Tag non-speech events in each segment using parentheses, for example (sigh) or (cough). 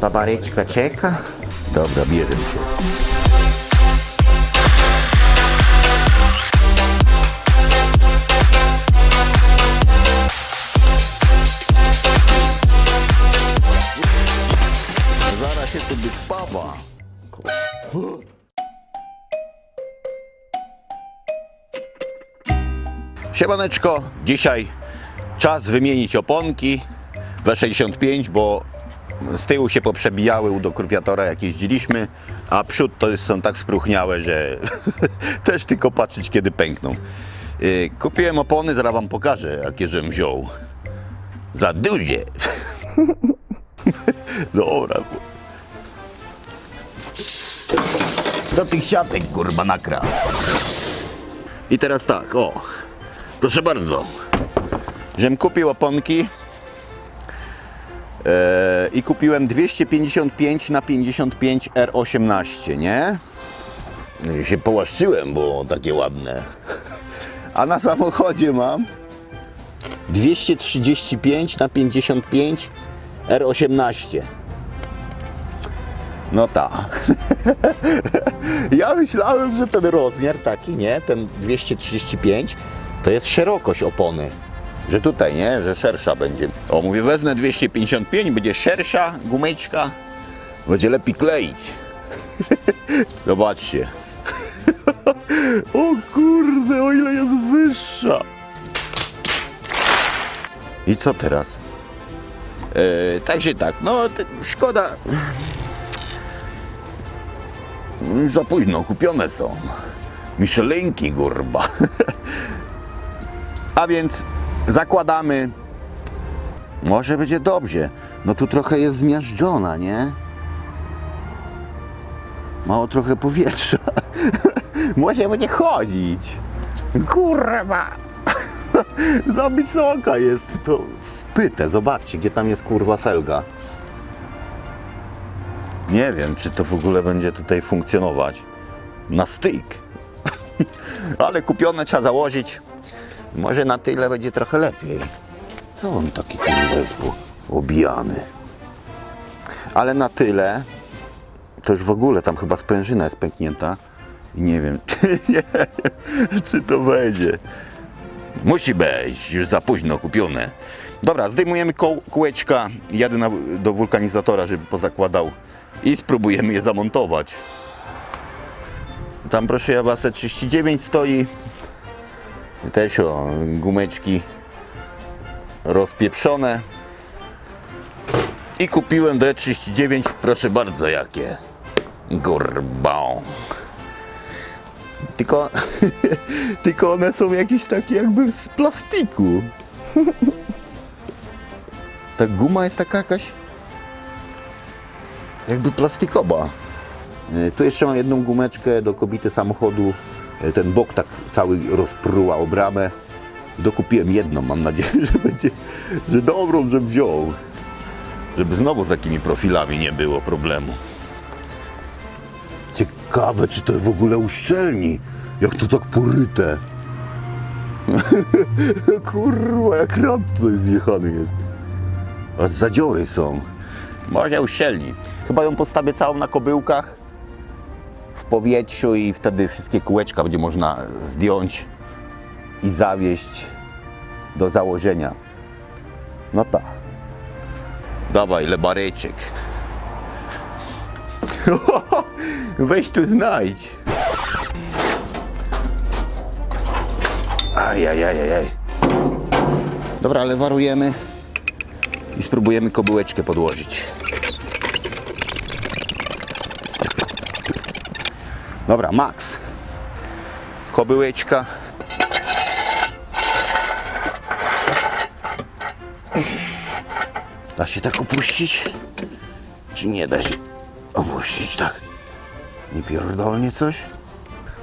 Babaryczka czeka. Dobra, bierze się. Zaraz się tu wyspawa. Siemaneczko, dzisiaj czas wymienić oponki W65, bo z tyłu się poprzebijały u dokurwiatora jak jeździliśmy, a przód to są tak spróchniałe, że (laughs) też tylko patrzeć kiedy pękną. Yy, Kupiłem opony, zaraz wam pokażę jakie żem wziął. Za duże. (laughs) Dobra. Do tych siatek kurwa nakra. I teraz tak, o. Proszę bardzo. Żem kupił oponki e, i kupiłem 255 na 55 R18, nie? I się połaszczyłem, bo takie ładne. A na samochodzie mam 235 na 55 R18. No ta. (laughs) Ja myślałem, że ten rozmiar taki, nie, ten 235, to jest szerokość opony. Że tutaj, nie, że szersza będzie. O, mówię, wezmę 255, będzie szersza gumeczka, będzie lepiej kleić. (laughs) Zobaczcie. (laughs) O kurde, o ile jest wyższa. I co teraz? E, także tak, no szkoda. Za późno kupione są. Michelinki, gurba. (laughs) A więc zakładamy. Może będzie dobrze. No tu trochę jest zmiażdżona, nie? Mało trochę powietrza. (laughs) Może będzie chodzić. Kurwa. (laughs) Za wysoka jest. To wpytę. Zobaczcie, gdzie tam jest kurwa felga. Nie wiem, czy to w ogóle będzie tutaj funkcjonować. Na styk. (laughs) Ale kupione trzeba założyć. Może na tyle będzie trochę lepiej. Co on taki kurwa jest po- obijany? Ale na tyle, to już w ogóle tam chyba sprężyna jest pęknięta. I nie wiem, (laughs) nie wiem, czy to wejdzie. Musi być, już za późno kupione. Dobra, zdejmujemy kółeczka, jadę na, do wulkanizatora, żeby pozakładał i spróbujemy je zamontować. Tam proszę ja was, te 39 stoi. Też o, gumeczki rozpieprzone. I kupiłem D39, proszę bardzo jakie. Gurbą. Tylko, (laughs) tylko one są jakieś takie jakby z plastiku. (laughs) Ta guma jest taka jakaś jakby plastikowa. E, Tu jeszcze mam jedną gumeczkę do kobity samochodu. E, Ten bok tak cały rozpruła o bramę. Dokupiłem jedną, mam nadzieję, (laughs) że będzie, że dobrą, żebym wziął. Żeby znowu z takimi profilami nie było problemu. Ciekawe, czy to w ogóle uszczelni. Jak to tak poryte. (laughs) Kurwa, jak rad tutaj zjechany jest. Aż zadziory są. Może uszczelni. Chyba ją postawię całą na kobyłkach powietrzu i wtedy wszystkie kółeczka będzie można zdjąć i zawieść do założenia. No tak. Dawaj, lebareczek. (laughs) Weź tu znajdź. Ajajajajaj. Dobra, ale warujemy i spróbujemy kobyłeczkę podłożyć. Dobra, max. Kobyłeczka. Da się tak opuścić? Czy nie da się opuścić tak? Nie pierdolnie coś?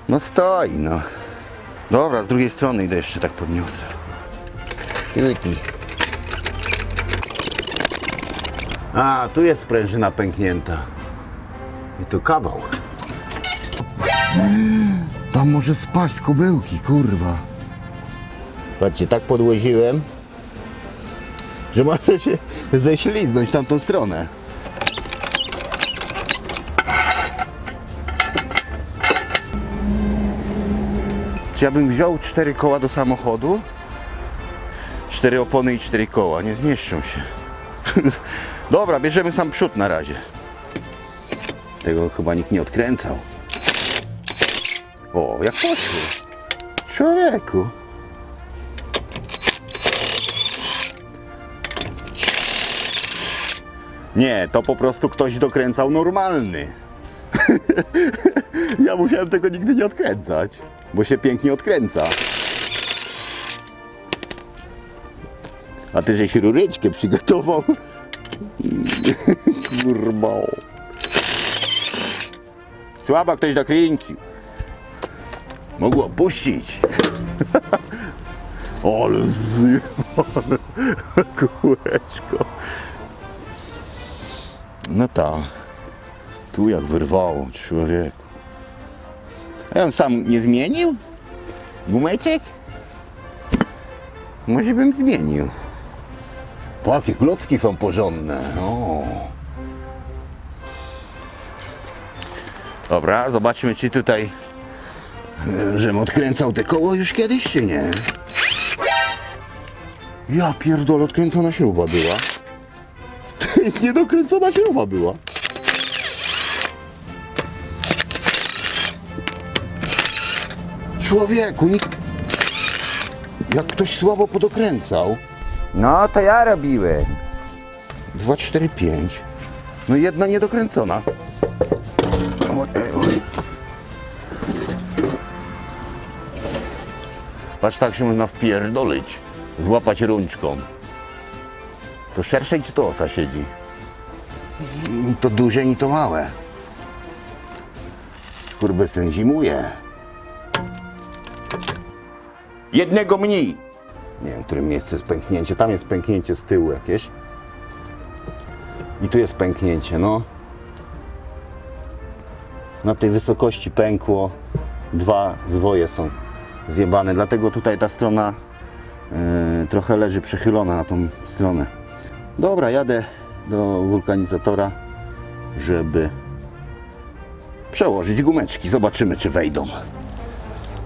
No stoi, no. Dobra, z drugiej strony idę jeszcze tak podniosę. Juti. A, tu jest sprężyna pęknięta. I to kawał. Tam może spaść z kubełki, kurwa. Patrzcie, tak podłożyłem, że może się ześliznąć w tamtą stronę. Czy ja bym wziął cztery koła do samochodu? Cztery opony i cztery koła, nie zmieszczą się. (laughs) Dobra, bierzemy sam przód na razie. Tego chyba nikt nie odkręcał. O, jak poszło. Człowieku. Nie, to po prostu ktoś dokręcał normalny. (laughs) ja musiałem tego nigdy nie odkręcać, bo się pięknie odkręca. A ty żeś ruryczkę przygotował? (laughs) Kurwa. Słabo ktoś dokręcił. Mogło puścić. (laughs) Ale zjebane (laughs) kółeczko. No tak. Tu jak wyrwało, człowieku. A on sam nie zmienił? Gumeczek? Może bym zmienił. Po jakie klocki są porządne. O. Dobra, zobaczmy czy tutaj żem odkręcał te koło już kiedyś, czy nie? Ja pierdolę, odkręcona śruba była. (laughs) Niedokręcona śruba była. Człowieku, nikt... Jak ktoś słabo podokręcał. No to ja robiłem. 2, 4, 5. No jedna niedokręcona. Patrz, tak się można wpierdolić. Złapać rączką. To szerszej czy to osa siedzi? Ni to duże, ni to małe. Skurwysyn zimuje. Jednego mniej. Nie wiem, w którym miejscu jest pęknięcie. Tam jest pęknięcie z tyłu jakieś. I tu jest pęknięcie, no. Na tej wysokości pękło. Dwa zwoje są zjebane, dlatego tutaj ta strona e, trochę leży przechylona na tą stronę. Dobra, jadę do wulkanizatora, żeby przełożyć gumeczki. Zobaczymy, czy wejdą.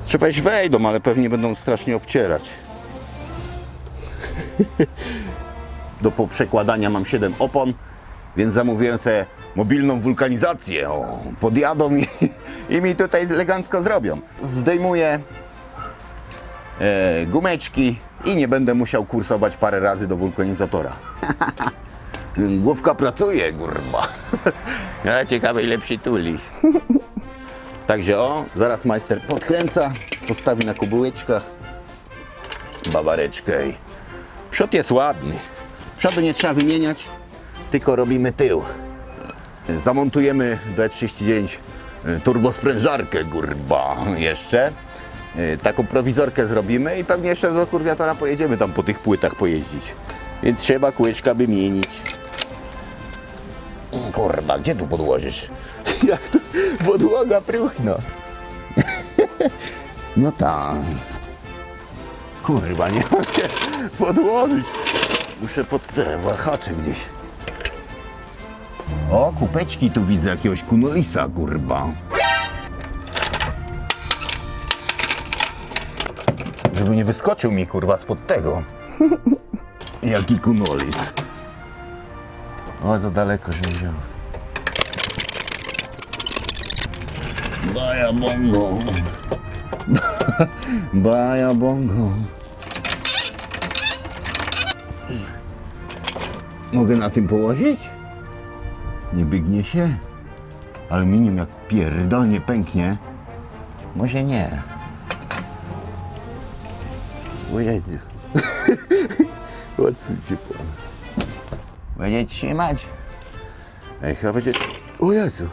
Czy wejść wejdą, ale pewnie będą strasznie obcierać. (laughs) do poprzekładania mam 7 opon, więc zamówiłem sobie mobilną wulkanizację. O, podjadą i, (laughs) i mi tutaj elegancko zrobią. Zdejmuję e, gumeczki i nie będę musiał kursować parę razy do wulkanizatora. (laughs) Główka pracuje, kurwa. (laughs) Ja ciekawe ile przytuli. (laughs) Także o, zaraz majster podkręca, postawi na kubułeczkach bawareczkę i przód jest ładny. Przodu nie trzeba wymieniać, tylko robimy tył. Zamontujemy do E39 turbosprężarkę, kurwa, jeszcze. E, Taką prowizorkę zrobimy i pewnie jeszcze do kurwiatora pojedziemy tam po tych płytach pojeździć. Więc trzeba kółeczka wymienić. Kurwa, gdzie tu podłożysz? (laughs) Jak to podłoga próchno. (laughs) No tak. Kurwa, nie mogę podłożyć. Muszę pod te wahacze gdzieś. O, kupeczki tu widzę jakiegoś kunolisa, kurwa. Żeby nie wyskoczył mi, kurwa, spod tego. (laughs) Jaki kunolis. O, za daleko, że wziął. Baja bongo. (laughs) Baja bongo. Mogę na tym położyć? Nie bygnie się? Aluminium jak pierdolnie pęknie. Może nie. O Jezu. Odsuń się pan. Będzie trzymać? Ej, chyba będzie... O Jezu.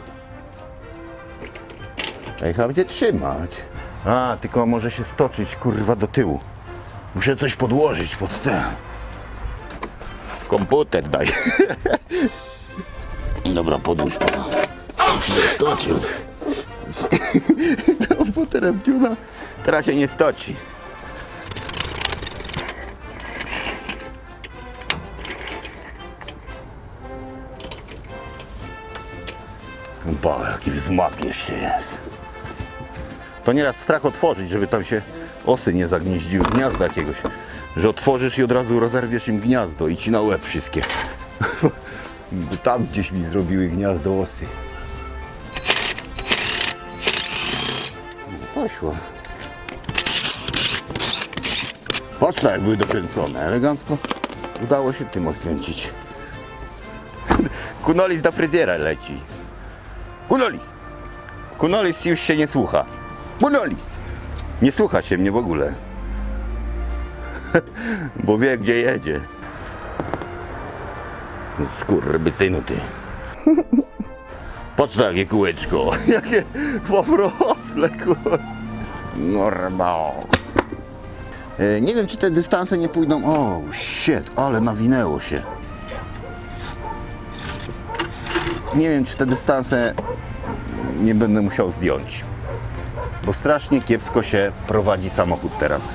Ej, chyba będzie trzymać. A, tylko może się stoczyć, kurwa, do tyłu. Muszę coś podłożyć pod ten. Komputer daj. (laughs) Dobra, podłóż pana. Się stoczył. (laughs) (laughs) Komputerem tiuna. Teraz się nie stoci. Ba, jaki wzmak jeszcze jest. To nieraz strach otworzyć, żeby tam się osy nie zagnieździły, gniazda jakiegoś. Że otworzysz i od razu rozerwiesz im gniazdo i ci na łeb wszystkie. (laughs) Tam gdzieś mi zrobiły gniazdo osy. Poszło. Patrz jak były dokręcone. Elegancko udało się tym odkręcić. (laughs) Kunolis do fryzjera leci. Kunolis! Kunolis już się nie słucha. Kunolis! Nie słucha się mnie w ogóle. (laughs) Bo wie gdzie jedzie. Skurwysynu ty. Patrz (laughs) jakie kółeczko. Jakie wafrosle kur... Normal. E, Nie wiem czy te dystanse nie pójdą. O, shit, ale nawinęło się. Nie wiem czy te dystanse nie będę musiał zdjąć. Bo strasznie kiepsko się prowadzi samochód teraz.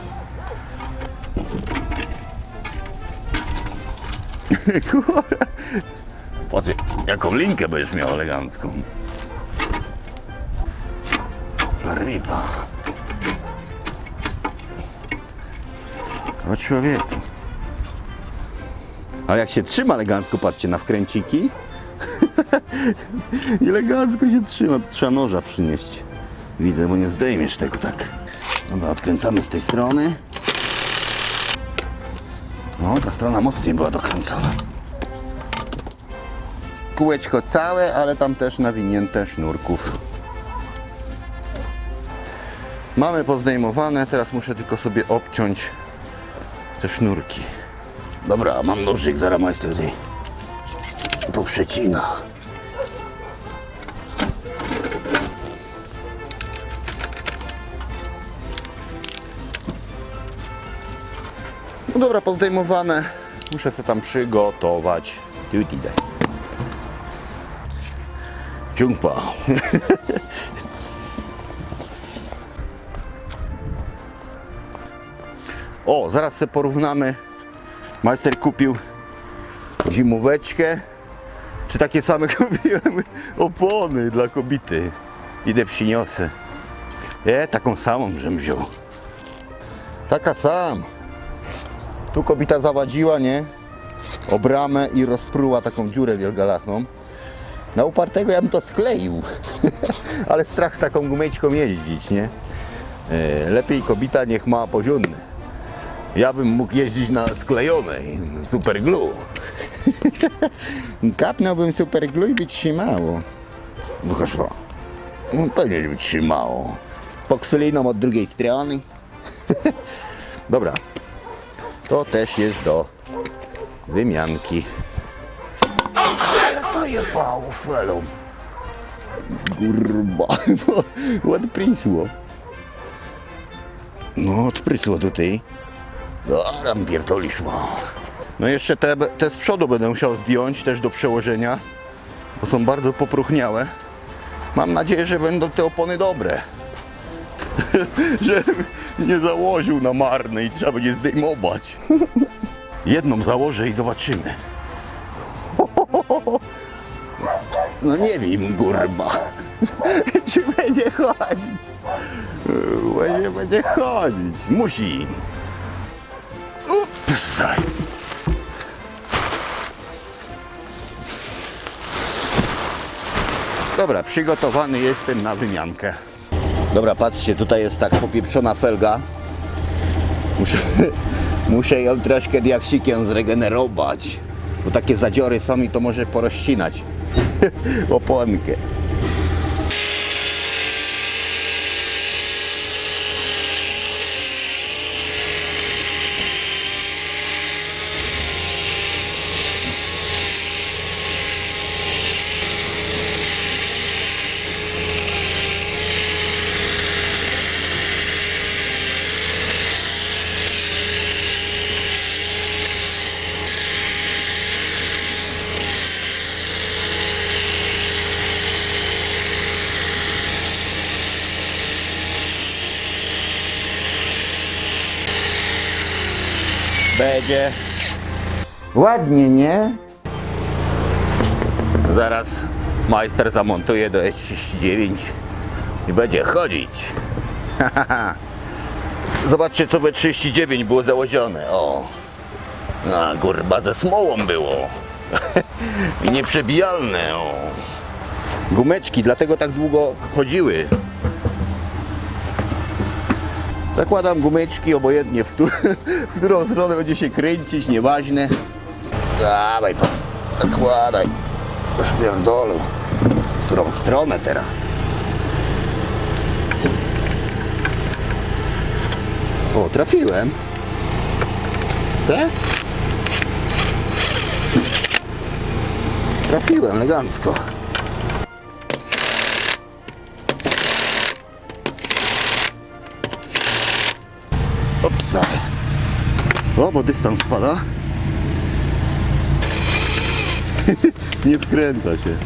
(laughs) Patrz, jaką linkę będziesz miał elegancką. Ripa. O człowieku. Ale jak się trzyma elegancko, patrzcie na wkręciki. (laughs) elegancko się trzyma, to trzeba noża przynieść. Widzę, bo nie zdejmiesz tego tak. Dobra, odkręcamy z tej strony. No, ta strona mocniej była dokręcona. Kółeczko całe, ale tam też nawinięte sznurków. Mamy pozdejmowane, teraz muszę tylko sobie obciąć te sznurki. Dobra, mam nożyk, zaraz majster tutaj poprzecina. No dobra, pozdejmowane. Muszę sobie tam przygotować. Ciągpa. (laughs) O, zaraz sobie porównamy. Majster kupił zimóweczkę. Czy takie same (laughs) kupiłem opony dla kobiety? Idę przyniosę. Nie, taką samą, żem wziął. Taka sam. Tu kobieta zawadziła, nie? O bramę i rozpruła taką dziurę wielgalachną. Na upartego ja bym to skleił. (laughs) Ale strach z taką gumeczką jeździć, nie? E, Lepiej kobieta niech ma poziomny. Ja bym mógł jeździć na sklejonej, super glue. (laughs) Kapnąłbym super glue i by trzymało. Pokaż to. No, Pewnie, żeby trzymało. Poksyliną od drugiej strony. (laughs) Dobra. To też jest do wymianki. To jebało felą. Kurwa, odprysło. (laughs) No, odprysło tutaj. Dobra, pierdolisz, no. No jeszcze te, te z przodu będę musiał zdjąć też do przełożenia, bo są bardzo popróchniałe. Mam nadzieję, że będą te opony dobre. (laughs) Żebym nie założył na marne i trzeba będzie zdejmować. Jedną założę i zobaczymy. (laughs) No nie wiem, kurwa. Czy będzie chodzić? Będzie, będzie chodzić. Musi. Upsaj. Dobra, przygotowany jestem na wymiankę. Dobra, patrzcie, tutaj jest tak popieprzona felga. Muszę, (laughs) muszę ją troszkę diaksikiem zregenerować. Bo takie zadziory są i to może porozcinać (laughs) oponkę. Będzie. Ładnie, nie? Zaraz majster zamontuje do S39 i będzie chodzić. (laughs) Zobaczcie co we 39 było założone. O. A kurwa ze smołą było. (laughs) I nieprzebijalne. O. Gumeczki, dlatego tak długo chodziły. Zakładam gumeczki obojętnie, w, któr- (laughs) w którą stronę będzie się kręcić, nieważne. Dawaj pan, zakładaj. Pierdolę. W którą stronę teraz? O, trafiłem. Tak? Trafiłem elegancko. Opsa. O, bo dystans spada. (laughs) Nie wkręca się.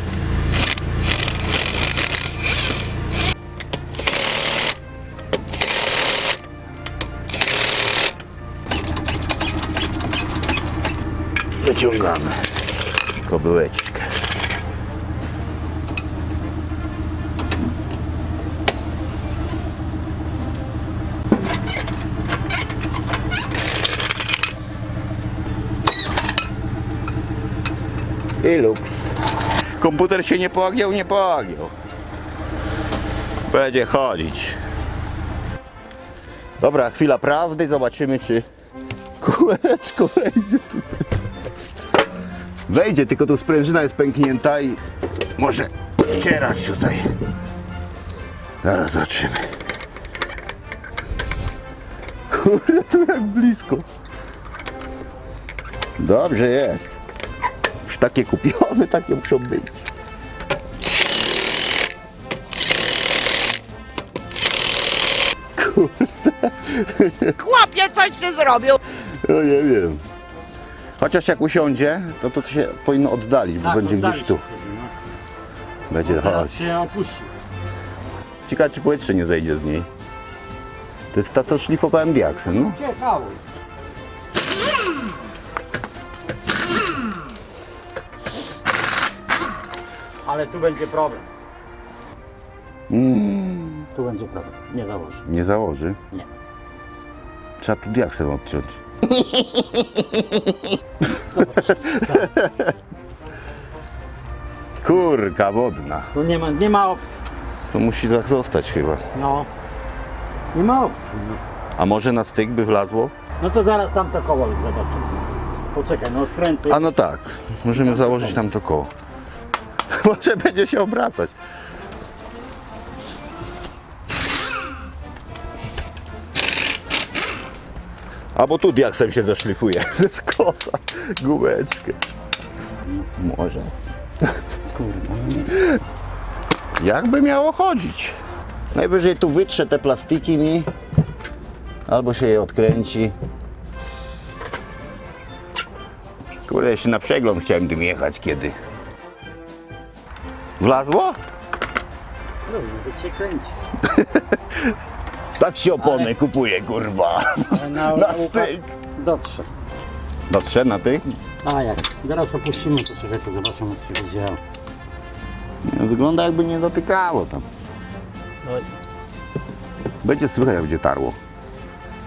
Wyciągamy kobyłeczkę. Luks. Komputer się nie poagiał, nie poagiał. Będzie chodzić. Dobra, chwila prawdy, zobaczymy czy kółeczko wejdzie tutaj. Wejdzie, tylko tu sprężyna jest pęknięta i może cierać tutaj. Zaraz zobaczymy. Kurde, tu jak blisko. Dobrze jest. Takie kupione, takie muszą być. Chłopie, coś ty zrobił. No nie wiem. Chociaż jak usiądzie, to to się powinno oddalić, bo będzie gdzieś tu. Będzie Teraz chodź. się opuści. Ciekawe czy powietrze nie zejdzie z niej. To jest ta, co szlifowałem diaksem, no. Ciekało. Ale tu będzie problem. Tu będzie problem. Nie założę. Nie założy. Nie. Trzeba tu diaksem odciąć. (laughs) Kurka wodna. Tu nie ma, nie ma opcji. To musi tak zostać chyba. No. Nie ma opcji. No, A może na styk by wlazło? no to zaraz tamto koło zobaczymy. Poczekaj, no odkręcę. A no tak, możemy założyć tam to koło. (laughs) Może będzie się obracać. Albo tu diaksem się zaszlifuje (laughs) ze skosa gumeczkę. Może. Kurwa. (laughs) Jakby miało chodzić. Najwyżej tu wytrze te plastiki mi, albo się je odkręci. Kurde, jeszcze na przegląd chciałem tym jechać kiedy. Wlazło? Dobrze, by się kręci. (laughs) Tak się opony kupuje, kurwa. Ale na, Na styk. Dotrze. Dotrze na tych? A jak? Zaraz opuścimy, to zobaczymy co się będzie działo. No, Wygląda jakby nie dotykało tam. Oj. Będzie słychać jak będzie tarło.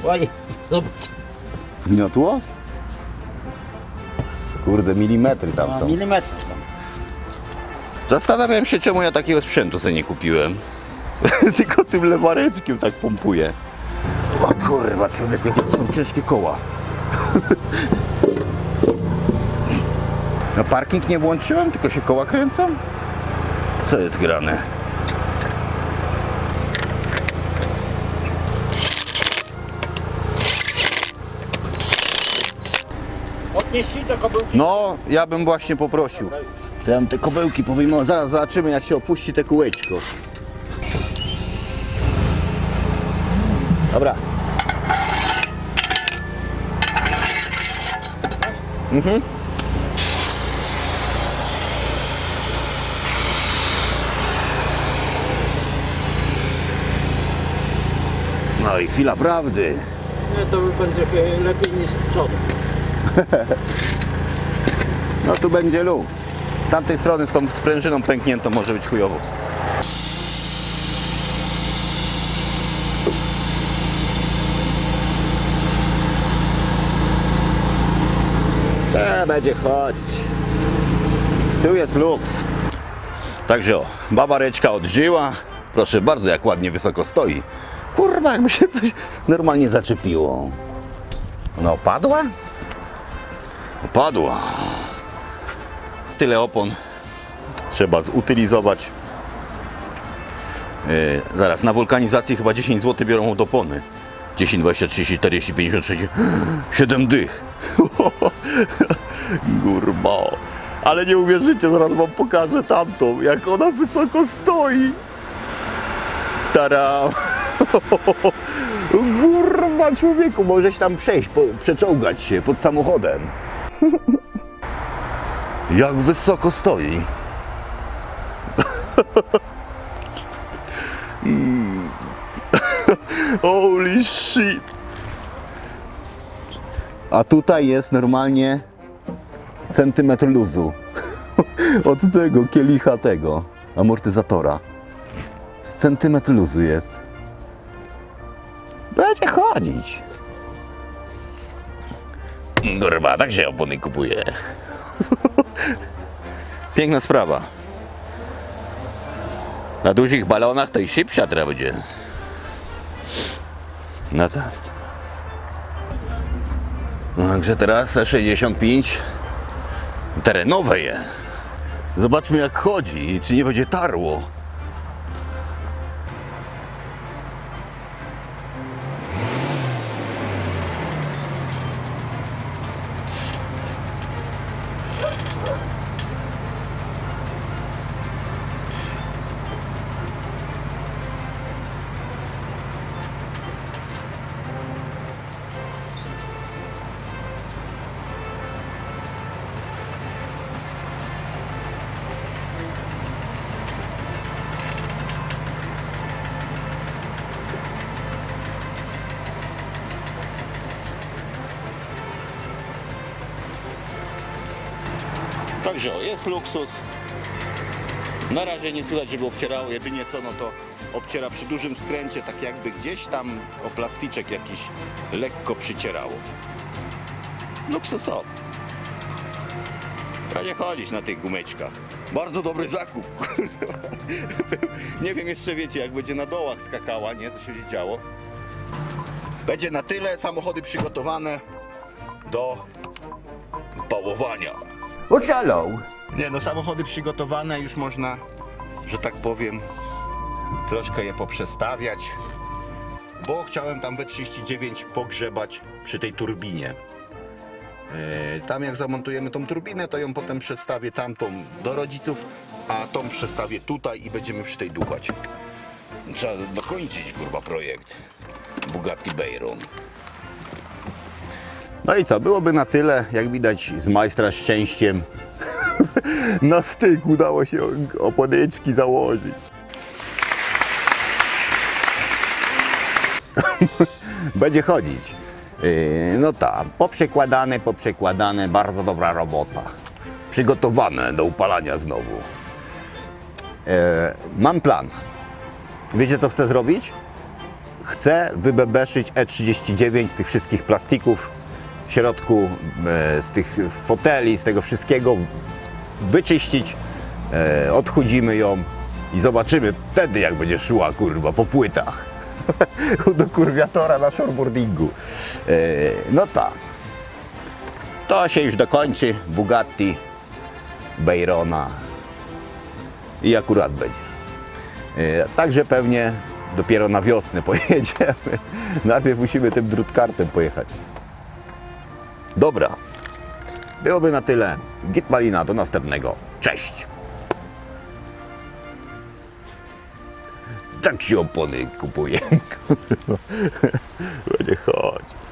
Oj, (laughs) zobacz. Wgniotło? Kurde, milimetry tam A, są. milimetr. Zastanawiam się, czemu ja takiego sprzętu sobie nie kupiłem. (laughs) Tylko tym lewareczkiem tak pompuję. O kurwa, człowiek, jakie to są ciężkie koła. (laughs) Na parking nie włączyłem, tylko się koła kręcą? Co jest grane? Odnieśli do kobyłki. No, ja bym właśnie poprosił. To ja bym te kobełki powyjmował. Zaraz zobaczymy, jak się opuści te kółeczko. Dobra. Mhm. No i chwila prawdy. Nie, to będzie lepiej niż z przodu. (laughs) No tu będzie luz tamtej strony z tą sprężyną pękniętą może być chujowo. E, będzie chodzić. Tu jest luks. Także o, babareczka odżyła. Proszę bardzo, jak ładnie wysoko stoi. Kurwa, jakby się coś normalnie zaczepiło. Ona opadła? Opadła. Tyle opon trzeba zutylizować. Yy, zaraz, na wulkanizacji chyba 10 zł biorą od opony. 10, 20, 30, 40, 50, 60, 7 dych. (laughs) Kurba. Ale nie uwierzycie, zaraz wam pokażę tamtą, jak ona wysoko stoi. Tara. (laughs) Kurwa, człowieku, możesz tam przejść, po, przeczołgać się pod samochodem. (laughs) Jak wysoko stoi. (laughs) Holy shit. A tutaj jest normalnie centymetr luzu. (laughs) Od tego kielicha tego amortyzatora. Z centymetr luzu jest. Będzie chodzić. Kurwa, tak się opony kupuje. (laughs) Piękna sprawa. Na dużych balonach to i szybsza trzeba będzie. No tak. No, Także teraz E65 terenowe je. Zobaczmy jak chodzi i czy nie będzie tarło. Jest luksus. Na razie nie słychać, żeby obcierało. Jedynie co, no to obciera przy dużym skręcie, tak jakby gdzieś tam o plastyczek jakiś lekko przycierało. Luksusowo. Będzie chodzić na tych gumeczkach. Bardzo dobry zakup. (laughs) nie wiem jeszcze wiecie, jak będzie na dołach skakała, nie? Co się będzie działo. Będzie na tyle samochody przygotowane do pałowania. Oszalał. Nie no, samochody przygotowane już można, że tak powiem, troszkę je poprzestawiać, bo chciałem tam we 39 pogrzebać przy tej turbinie. E, Tam jak zamontujemy tą turbinę, to ją potem przestawię tamtą do rodziców, a tą przestawię tutaj i będziemy przy tej dłubać. Trzeba dokończyć kurwa projekt Bugatti Veyron. No i co, byłoby na tyle, jak widać z majstra szczęściem (laughs) na styk udało się oponeczki założyć. (laughs) Będzie chodzić. Yy, No tak, poprzekładane, poprzekładane, bardzo dobra robota. Przygotowane do upalania znowu. E, mam plan. Wiecie co chcę zrobić? Chcę wybebeszyć E39 z tych wszystkich plastików w środku, e, z tych foteli, z tego wszystkiego, wyczyścić, e, odchudzimy ją i zobaczymy wtedy jak będzie szła kurwa po płytach (laughs) do kurwiatora na shortboardingu. E, no tak. To się już dokończy. Bugatti, Beyrona i akurat będzie. E, Także pewnie dopiero na wiosnę (laughs) pojedziemy. Najpierw musimy tym drutkartem pojechać. Dobra. Byłoby na tyle. Git Malina, do następnego. Cześć! Tak się opony kupuje. Będzie (laughs) chodź.